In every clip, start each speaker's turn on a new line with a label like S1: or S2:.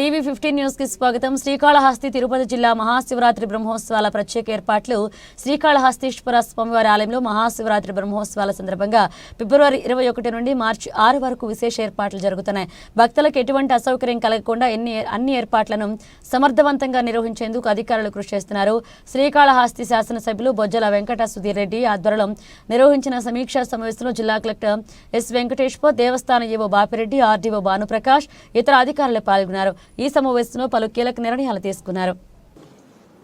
S1: TV fifteen న్యూస్కి స్వాగతం. శ్రీకాళహస్తి తిరుపతి జిల్లా మహాశివరాత్రి బ్రహ్మోత్సవాల ప్రత్యేక ఏర్పాట్లు శ్రీకాళహస్తీశ్వర స్వామివారి ఆలయంలో మహాశివరాత్రి బ్రహ్మోత్సవాల సందర్భంగా ఫిబ్రవరి ఇరవై ఒకటి నుండి మార్చి ఆరు వరకు విశేష ఏర్పాట్లు జరుగుతున్నాయి. భక్తులకు ఎటువంటి అసౌకర్యం కలగకుండా ఎన్ని అన్ని ఏర్పాట్లను సమర్థవంతంగా నిర్వహించేందుకు అధికారులు కృషి చేస్తున్నారు. శ్రీకాళహస్తి శాసనసభ్యులు బొజ్జల వెంకట సుధీర్ రెడ్డి ఆధ్వర్యంలో నిర్వహించిన సమీక్షా సమావేశంలో జిల్లా కలెక్టర్ ఎస్ వెంకటేశ్వర్ దేవస్థాన ఏవో బాపిరెడ్డి ఆర్డీఓ భానుప్రకాష్ ఇతర అధికారులు పాల్గొన్నారు. ఈ సమావేశంలో పలు కీలక నిర్ణయాలు తీసుకున్నారు.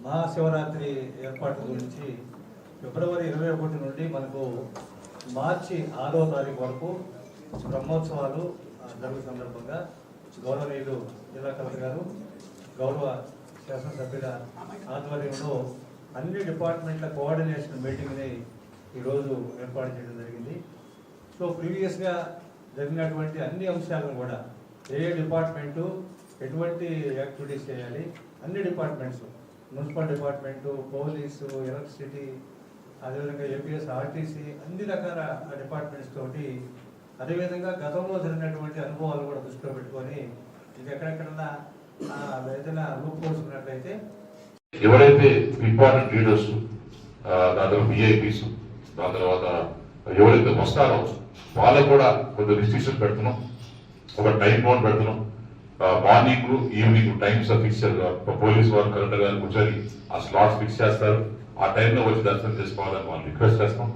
S2: మహాశివరాత్రి ఏర్పాట్ల గురించి ఫిబ్రవరి ఇరవై ఒకటి నుండి మనకు మార్చి ఆరో తారీఖు వరకు బ్రహ్మోత్సవాలు జరుగు సందర్భంగా గౌరవనీయులు జిల్లా కలెక్టర్ గారు గౌరవ శాసనసభ్యుల ఆధ్వర్యంలో అన్ని డిపార్ట్మెంట్ల కోఆర్డినేషన్ మీటింగ్ని ఈరోజు ఏర్పాటు చేయడం జరిగింది. సో ప్రీవియస్గా జరిగినటువంటి అన్ని అంశాలను కూడా ఏ డిపార్ట్మెంటు ఎటువంటి యాక్టివిటీస్ చేయాలి? అన్ని departments municipal department police electricity అదేవిధంగా ఏపీఎస్ ఆర్టీసీ అన్ని రకాల డిపార్ట్మెంట్స్ తోటి అదేవిధంగా గతంలో జరిగినటువంటి అనుభవాలు కూడా దృష్టిలో పెట్టుకొని ఇది ఎక్కడెక్కడన్నా ఏదైనా రూప్ కోర్స్
S3: ఎవరైతే ఇంపార్టెంట్ లీడర్స్ దాని తర్వాత విఐపీస్ దాని తర్వాత ఎవరైతే వస్తారో వాళ్ళకు కూడా కొంచెం రిస్ట్రిక్షన్ పెడుతున్నాం. ఒక టైం బౌండ్ పెడుతున్నాం. Morning evening times fix police వారు కలెక్టర్ గారు కూర్చొని ఆ స్లాట్స్ ఫిక్స్ చేస్తారు. ఆ టైంలో వచ్చి దర్శనం చేసుకోవాలని వాళ్ళు రిక్వెస్ట్ చేస్తాం.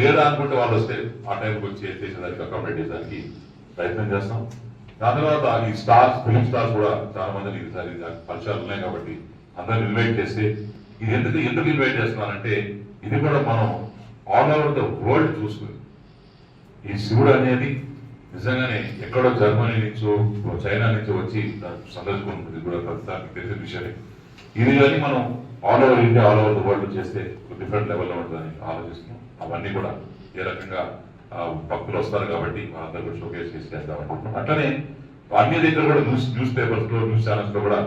S3: లేదా అనుకుంటే వాళ్ళు వస్తే ఆ టైంకి వచ్చి చేసేదానికి అకామిడేట్ చేయడానికి ప్రయత్నం చేస్తాం. దాని తర్వాత ఈ స్టార్స్ ఫిలిం స్టార్స్ కూడా చాలా మందిని ఈసారి పరిచయాలు ఉన్నాయి కాబట్టి అందరిని ఇన్వైట్ చేస్తే ఇది ఎందుకు ఎందుకు ఇన్వైట్ చేస్తున్నానంటే ఇది కూడా మనం ఆల్ ఓవర్ ద వరల్డ్ చూసుకుని ఈ శివుడు అనేది నిజంగానే ఎక్కడో జర్మనీ నుంచో చైనా నుంచో వచ్చి సందర్శించుకుంటుంది కూడా ప్రస్తుతానికి తెలిసిన విషయమే. ఇది కానీ మనం all over India all over the world చేస్తే డిఫరెంట్ లెవెల్లో ఉంటుందని ఆలోచిస్తున్నాం. అవన్నీ కూడా ఏ రకంగా భక్తులు వస్తారు కాబట్టి వాళ్ళందరూ కూడా షోకేస్ చేసి చేద్దామని అట్లనే అన్ని దగ్గర కూడా న్యూస్ న్యూస్ పేపర్స్లో న్యూస్ ఛానల్స్లో కూడా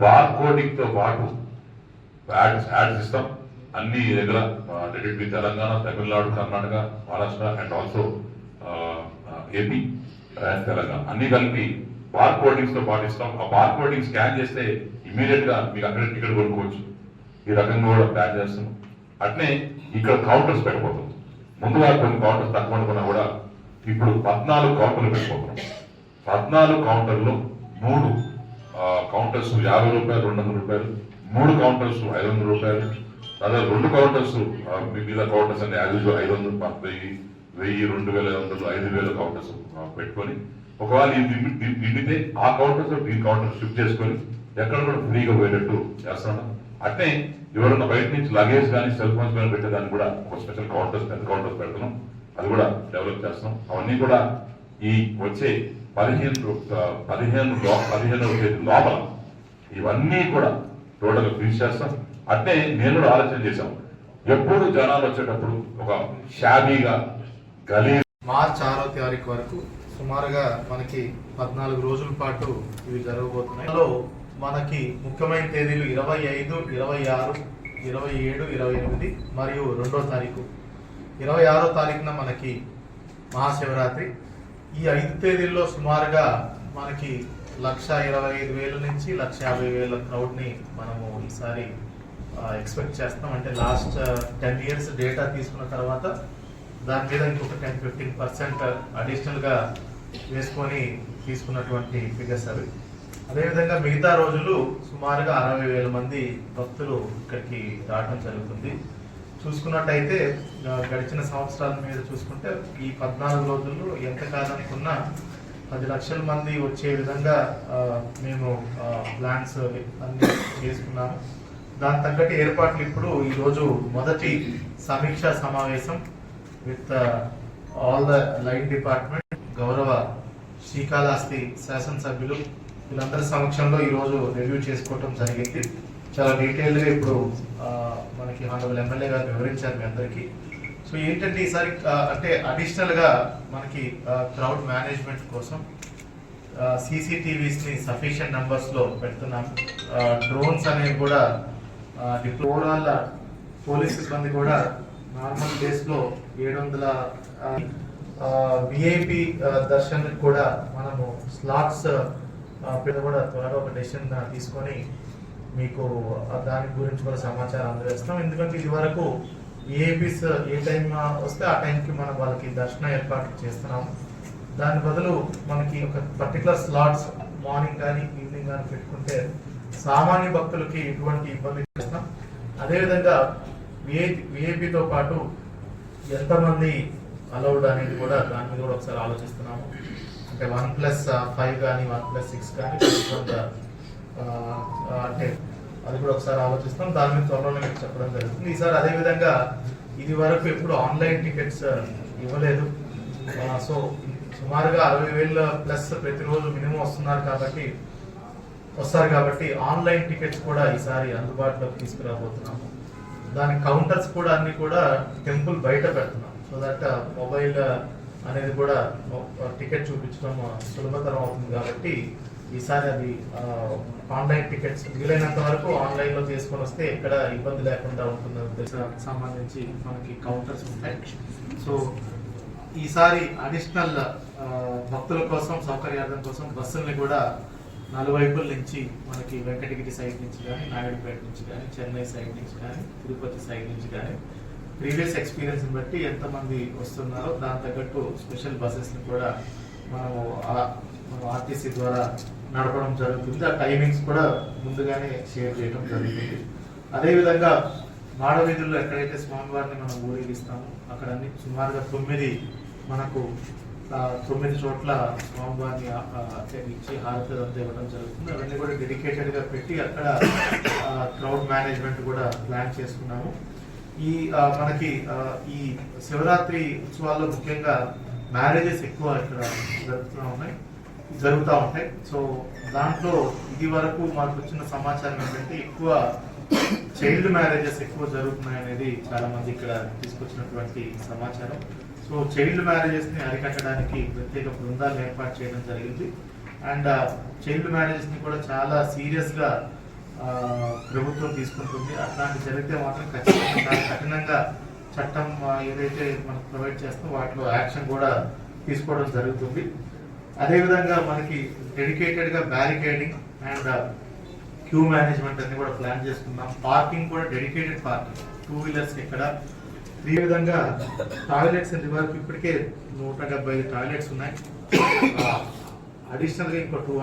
S3: బార్ కోడింగ్తో పాటు యాడ్స్ యాడ్స్ ఇస్తాం. అన్ని దగ్గర డెడిట్ Telangana Tamil Nadu Karnataka Maharashtra and also AP and Telangana అన్ని కలిపి బార్ కోడింగ్స్తో పాటిస్తాం. ఆ బార్ కోడింగ్ స్కాన్ చేస్తే ఇమీడియట్గా మీకు అక్కడ టికెట్ కొనుక్కోవచ్చు. ఈ రకంగా కూడా ప్లాన్ చేస్తున్నాం. అట్నే ఇక్కడ కౌంటర్స్ పెట్టబోతుంది ముందుగా కొన్ని కౌంటర్స్ తక్కువ అనుకున్నా కూడా ఇప్పుడు పద్నాలుగు కౌంటర్లు పెట్టబోతున్నాం. పద్నాలుగు కౌంటర్లు మూడు కౌంటర్స్ యాభై రూపాయలు రెండు వందల రూపాయలు మూడు కౌంటర్స్ ఐదు వందల రూపాయలు దాదాపు రెండు కౌంటర్స్ ఆ, మిగతా కౌంటర్స్ అంటే యాజ్ యూజువల్ ఐదు వందలు ప- వెయ్యి వెయ్యి రెండు వేల ఐదు వందలు ఐదు వేల కౌంటర్స్ పెట్టుకొని ఒకవేళ ఇది నిండి- నిండితే ఆ కౌంటర్స్ ఈ కౌంటర్ షిఫ్ట్ చేసుకొని ఎక్కడ కూడా ఫ్రీగా పోయేటట్టు చేస్తాను. అట్నే ఎవరన్నా బయట నుంచి లగేజ్ కానీ సెల్ ఫోన్స్ కానీ పెట్టేదానికి కూడా ఒక స్పెషల్ కౌంటర్స్ పెద్ద కౌంటర్స్ పెడుతున్నాం. అది కూడా డెవలప్ చేస్తున్నాం. అవన్నీ కూడా ఈ వచ్చే పదిహేను పదిహేను లో- పదిహేను తేదీ లోపల ఇవన్నీ కూడా టోటల్ ఫినిష్ చేస్తాం. అంటే నేను కూడా ఆలోచన చేశాం ఎప్పుడు జనాలు వచ్చేటప్పుడు ఒక షాబీగా గలీ
S4: మార్చ్ ఆరో తారీఖు వరకు సుమారుగా మనకి పద్నాలుగు రోజుల పాటు ఇవి జరగబోతున్నాయి. అందులో మనకి ముఖ్యమైన తేదీలు ఇరవై ఐదు ఇరవై ఆరు ఇరవై ఏడు ఇరవై ఎనిమిది మరియు రెండో తారీఖు. ఇరవై ఆరో తారీఖున మనకి మహాశివరాత్రి. ఈ ఐదు తేదీల్లో సుమారుగా మనకి లక్ష ఇరవై ఐదు వేల నుంచి లక్ష యాభై వేల క్రౌడ్ని మనము ఈసారి ఎక్స్పెక్ట్ చేస్తాం. అంటే లాస్ట్ టెన్ ఇయర్స్ డేటా తీసుకున్న తర్వాత దాని మీద ఇంకొక టెన్ ఫిఫ్టీన్ పర్సెంట్ అడిషనల్గా వేసుకొని తీసుకున్నటువంటి ఫిగర్స్ అవి. అదేవిధంగా మిగతా రోజులు సుమారుగా అరవై వేల మంది భక్తులు ఇక్కడికి రావడం జరుగుతుంది. చూసుకున్నట్టయితే గడిచిన సంవత్సరాల మీద చూసుకుంటే ఈ పద్నాలుగు రోజుల్లో ఎంత కాదనుకున్నా పది లక్షల మంది వచ్చే విధంగా మేము ప్లాన్స్ అన్ని చేసుకున్నాము. దాని తగ్గట్టు ఏర్పాట్లు ఇప్పుడు ఈరోజు మొదటి సమీక్షా సమావేశం with all the light department గౌరవ శ్రీకాళహస్తి శాసనసభ్యులు వీళ్ళందరి సమక్షంలో ఈరోజు రివ్యూ చేసుకోవటం జరిగింది. చాలా డీటెయిల్గా ఇప్పుడు మనకి హానరబుల్ ఎమ్మెల్యే గారు వివరించారు మీ అందరికీ. సో ఏంటంటే ఈసారి అంటే అడిషనల్గా మనకి క్రౌడ్ మేనేజ్మెంట్ కోసం సిసిటీవీస్ని సఫిషెంట్ నెంబర్స్లో పెడుతున్నాం. డ్రోన్స్ అనేవి కూడా డిప్లోడ్ పోలీస్ సిబ్బంది కూడా నార్మల్ డేస్లో ఏడు వందల విఐపి దర్శన్ కూడా మనము స్లాట్స్ ఆ, కూడా త్వరగా ఒక డెసిషన్ తీసుకొని మీకు దాని గురించి కూడా సమాచారం అందజేస్తాం. ఎందుకంటే ఇది వరకు ఏపీస్ ఏ టైం వస్తే ఆ టైంకి మనం వాళ్ళకి దర్శన ఏర్పాట్లు చేస్తున్నాము దాని బదులు మనకి ఒక పర్టికులర్ స్లాట్స్ మార్నింగ్ కానీ ఈవినింగ్ కానీ పెట్టుకుంటే సామాన్య భక్తులకి ఎటువంటి ఇబ్బంది చేస్తాం అదేవిధంగా విఐ విఐపితో పాటు ఎంతమంది అలౌడ్ అనేది కూడా దాని మీద కూడా ఒకసారి ఆలోచిస్తున్నాము. అంటే వన్ ప్లస్ ఫైవ్ కానీ వన్ ప్లస్ సిక్స్ కానీ కొంత అంటే అది కూడా ఒకసారి ఆలోచిస్తాం. దాని మీద త్వరలోనే మీకు చెప్పడం జరుగుతుంది. ఈసారి అదే విధంగా ఇది వరకు ఎప్పుడు ఆన్లైన్ టికెట్స్ ఇవ్వలేదు. సో సుమారుగా అరవై వేల ప్లస్ ప్రతిరోజు మినిమం వస్తున్నారు కాబట్టి వస్తారు కాబట్టి ఆన్లైన్ టికెట్స్ కూడా ఈసారి అందుబాటులోకి తీసుకురాబోతున్నాము. దాని కౌంటర్స్ కూడా అన్ని కూడా టెంపుల్ బయట పెడుతున్నాం. సో దట్ మొబైల్ అనేది కూడా uh, టికెట్ చూపించడం uh, సులభతరం అవుతుంది కాబట్టి ఈసారి అది uh, ఆన్లైన్ టికెట్స్ వీలైనంత వరకు ఆన్లైన్లో తీసుకొని వస్తే ఎక్కడ ఇబ్బంది లేకుండా ఉంటుందని ఉద్దేశానికి సంబంధించి మనకి కౌంటర్స్ ఉంటాయి. సో ఈసారి అడిషనల్ భక్తుల కోసం సౌకర్యార్థం కోసం బస్సుల్ని కూడా నలువైపుల నుంచి మనకి వెంకటగిరి సైడ్ నుంచి కానీ నాయుడుపేట నుంచి కానీ చెన్నై సైడ్ నుంచి కానీ తిరుపతి సైడ్ నుంచి కానీ ప్రీవియస్ ఎక్స్పీరియన్స్ బట్టి ఎంతమంది వస్తున్నారో దాని తగ్గట్టు స్పెషల్ బస్సెస్ని కూడా మనము మనం ఆర్టీసీ ద్వారా నడపడం జరుగుతుంది. ఆ టైమింగ్స్ కూడా ముందుగానే షేర్ చేయడం జరుగుతుంది. అదేవిధంగా మాడవీధుల్లో ఎక్కడైతే స్వామివారిని మనం ఊరేగిస్తామో అక్కడ అన్ని సుమారుగా తొమ్మిది మనకు తొమ్మిది చోట్ల స్వామివారిని ఇచ్చి హారతి అంతా ఇవ్వడం జరుగుతుంది. అవన్నీ కూడా డెడికేటెడ్గా పెట్టి అక్కడ క్రౌడ్ మేనేజ్మెంట్ కూడా ప్లాన్ చేసుకున్నాము. ఈ మనకి ఈ శివరాత్రి ఉత్సవాల్లో ముఖ్యంగా మ్యారేజెస్ ఎక్కువ ఇక్కడ జరుగుతూ ఉన్నాయి జరుగుతూ ఉంటాయి. సో దాంట్లో ఇది వరకు మాకు వచ్చిన సమాచారం ఏంటంటే ఎక్కువ చైల్డ్ మ్యారేజెస్ ఎక్కువ జరుగుతున్నాయి అనేది చాలా మంది ఇక్కడ తీసుకొచ్చినటువంటి సమాచారం. సో చైల్డ్ మ్యారేజెస్ని అరికట్టడానికి ప్రత్యేక బృందాలు ఏర్పాటు చేయడం జరిగింది. అండ్ చైల్డ్ మ్యారేజెస్ని కూడా చాలా సీరియస్గా ప్రభుత్వం తీసుకుంటుంది. అట్లాంటి జరిగితే మాత్రం ఖచ్చితంగా కఠినంగా చట్టం ఏదైతే మనకు ప్రొవైడ్ చేస్తుందో వాటిలో యాక్షన్ కూడా తీసుకోవడం జరుగుతుంది. అదేవిధంగా మనకి డెడికేటెడ్గా బ్యారికేడింగ్ అండ్ క్యూ మేనేజ్మెంట్ అన్ని కూడా ప్లాన్ చేసుకున్నాం పార్కింగ్ కూడా డెడికేటెడ్ పార్కింగ్. టూ వీలర్స్ ఇక్కడ ఈ విధంగా టాయిలెట్స్ ఇంత వరకు ఇప్పటికే నూట డెబ్బై ఐదు టాయిలెట్స్ ఉన్నాయి. అడిషనల్గా ఇంకో టూ